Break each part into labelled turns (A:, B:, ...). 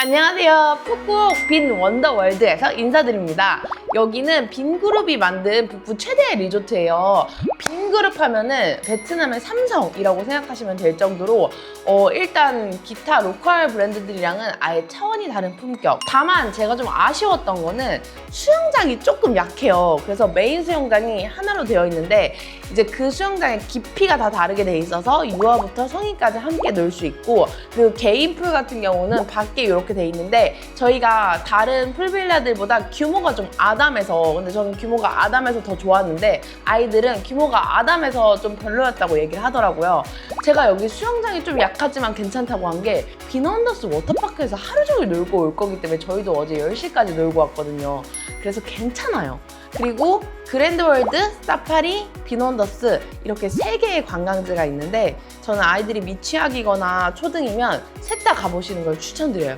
A: 안녕하세요. 푹푹 빈 원더월드에서 인사드립니다. 여기는 빈그룹이 만든 북부 최대의 리조트예요. 빈그룹 하면은 베트남의 삼성이라고 생각하시면 될 정도로 어, 일단 기타 로컬 브랜드들이랑은 아예 차원이 다른 품격. 다만 제가 좀 아쉬웠던 거는 수영장이 조금 약해요. 그래서 메인 수영장이 하나로 되어 있는데 이제 그 수영장의 깊이가 다 다르게 돼 있어서 유아부터 성인까지 함께 놀 수 있고 그리고 개인 풀 같은 경우는 밖에 이렇게 돼 있는데 저희가 다른 풀빌라들보다 규모가 좀 아 담해서 근데 저는 규모가 아담해서 더 좋았는데 아이들은 규모가 아담해서 좀 별로였다고 얘기를 하더라고요. 제가 여기 수영장이 좀 약하지만 괜찮다고 한 게 비너언더스 워터파크에서 하루 종일 놀고 올 거기 때문에 저희도 어제 10시까지 놀고 왔거든요. 그래서 괜찮아요. 그리고 그랜드월드, 사파리, 비논더스 이렇게 세 개의 관광지가 있는데 저는 아이들이 미취학이거나 초등이면 셋 다 가보시는 걸 추천드려요.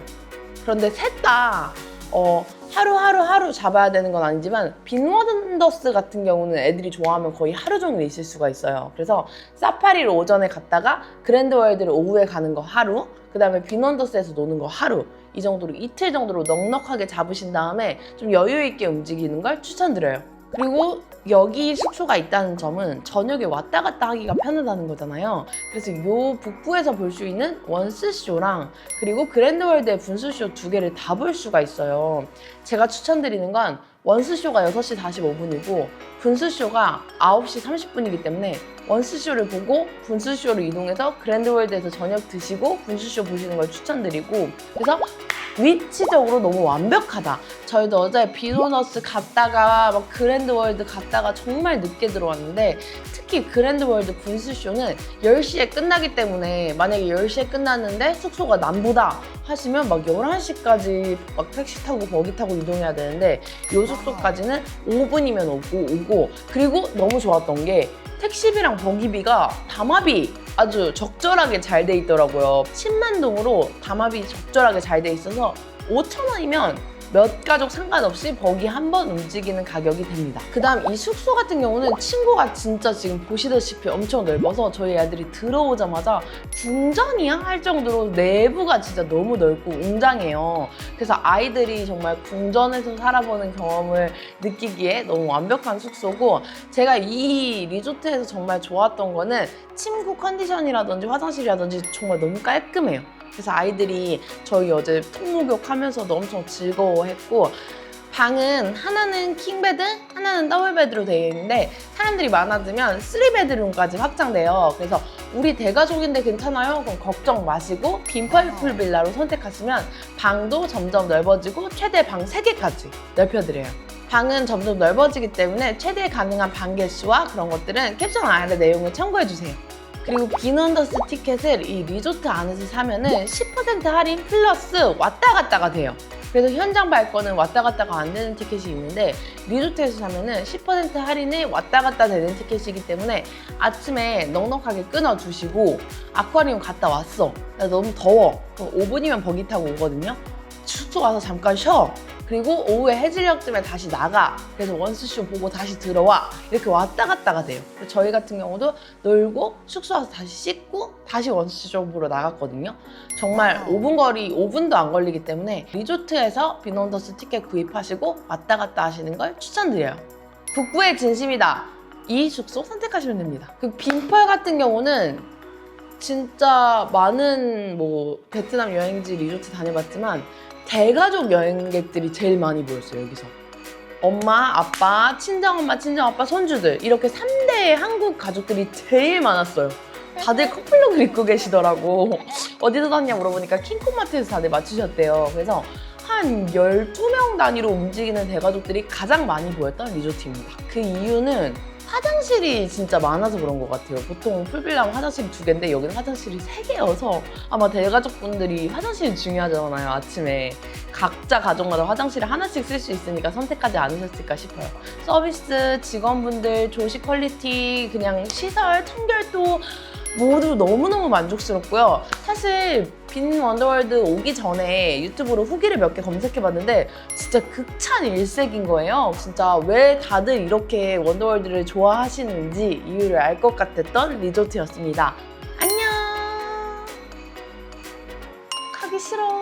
A: 그런데 셋다 어, 하루하루 하루 잡아야 되는 건 아니지만 빈워든더스 같은 경우는 애들이 좋아하면 거의 하루 종일 있을 수가 있어요. 그래서 사파리를 오전에 갔다가 그랜드월드를 오후에 가는 거 하루, 그 다음에 빈원더스에서 노는 거 하루 이 정도로 이틀 정도로 넉넉하게 잡으신 다음에 좀 여유 있게 움직이는 걸 추천드려요. 그리고 여기 숙소가 있다는 점은 저녁에 왔다 갔다 하기가 편하다는 거잖아요. 그래서 요 북부에서 볼 수 있는 원스쇼랑 그리고 그랜드월드의 분수쇼 두 개를 다 볼 수가 있어요. 제가 추천드리는 건 원스쇼가 6시 45분이고 분수쇼가 9시 30분이기 때문에 원스쇼를 보고 분수쇼로 이동해서 그랜드월드에서 저녁 드시고 분수쇼 보시는 걸 추천드리고 그래서 위치적으로 너무 완벽하다. 저희도 어제 비노너스 갔다가 막 그랜드월드 갔다가 정말 늦게 들어왔는데 특히 그랜드월드 분수쇼는 10시에 끝나기 때문에 만약에 10시에 끝났는데 숙소가 남부다 하시면 막 11시까지 막 택시 타고 버기 타고 이동해야 되는데 요 숙소까지는 5분이면 오고 오고 그리고 너무 좋았던 게 택시비랑 버기비가 담합이 아주 적절하게 잘 돼 있더라고요. 10만 동으로 담합이 적절하게 잘 돼 있어서 5천 원이면 몇 가족 상관없이 버기 한 번 움직이는 가격이 됩니다. 그 다음 이 숙소 같은 경우는 친구가 진짜 지금 보시다시피 엄청 넓어서 저희 애들이 들어오자마자 궁전이야 할 정도로 내부가 진짜 너무 넓고 웅장해요. 그래서 아이들이 정말 궁전에서 살아보는 경험을 느끼기에 너무 완벽한 숙소고 제가 이 리조트에서 정말 좋았던 거는 침구 컨디션이라든지 화장실이라든지 정말 너무 깔끔해요. 그래서 아이들이 저희 어제 통목욕 하면서도 엄청 즐거워했고 방은 하나는 킹베드, 하나는 더블베드로 되어 있는데 사람들이 많아지면 3베드룸까지 확장돼요. 그래서 우리 대가족인데 괜찮아요? 그럼 걱정 마시고 빈펄풀 빌라로 선택하시면 방도 점점 넓어지고 최대 방 3개까지 넓혀드려요. 방은 점점 넓어지기 때문에 최대 가능한 방 개수와 그런 것들은 캡션 아래 내용을 참고해주세요. 그리고 빈원더스 티켓을 이 리조트 안에서 사면은 10% 할인 플러스 왔다 갔다가 돼요. 그래서 현장 발권은 왔다 갔다가 안 되는 티켓이 있는데 리조트에서 사면은 10% 할인이 왔다 갔다 되는 티켓이기 때문에 아침에 넉넉하게 끊어 주시고 아쿠아리움 갔다 왔어. 나 너무 더워. 그럼 5분이면 버기 타고 오거든요. 숙소 가서 잠깐 쉬어. 그리고 오후에 해질녘쯤에 다시 나가. 그래서 원스쇼 보고 다시 들어와. 이렇게 왔다 갔다가 돼요. 저희 같은 경우도 놀고 숙소 와서 다시 씻고 다시 원스쇼 보러 나갔거든요. 정말 5분 거리, 5분도 안 걸리기 때문에 리조트에서 비논더스 티켓 구입하시고 왔다 갔다 하시는 걸 추천드려요. 북부의 진심이다. 이 숙소 선택하시면 됩니다. 그 빈펄 같은 경우는 진짜 많은 뭐 베트남 여행지 리조트 다녀봤지만 대가족 여행객들이 제일 많이 보였어요 여기서. 엄마, 아빠, 친정엄마, 친정아빠, 손주들. 이렇게 3대의 한국 가족들이 제일 많았어요. 다들 커플룩을 입고 계시더라고. 어디서 샀냐 물어보니까 킹코마트에서 다들 맞추셨대요. 그래서 한 12명 단위로 움직이는 대가족들이 가장 많이 보였던 리조트입니다. 그 이유는 화장실이 진짜 많아서 그런 것 같아요. 보통 풀빌라면 화장실이 두 개인데 여기는 화장실이 세 개여서 아마 대가족분들이 화장실이 중요하잖아요. 아침에 각자 가족마다 화장실을 하나씩 쓸 수 있으니까 선택하지 않으셨을까 싶어요. 서비스, 직원분들, 조식 퀄리티, 그냥 시설, 청결도 모두 너무너무 만족스럽고요. 사실 빈 원더월드 오기 전에 유튜브로 후기를 몇 개 검색해봤는데 진짜 극찬 일색인 거예요. 진짜 왜 다들 이렇게 원더월드를 좋아하시는지 이유를 알 것 같았던 리조트였습니다. 안녕! 가기 싫어.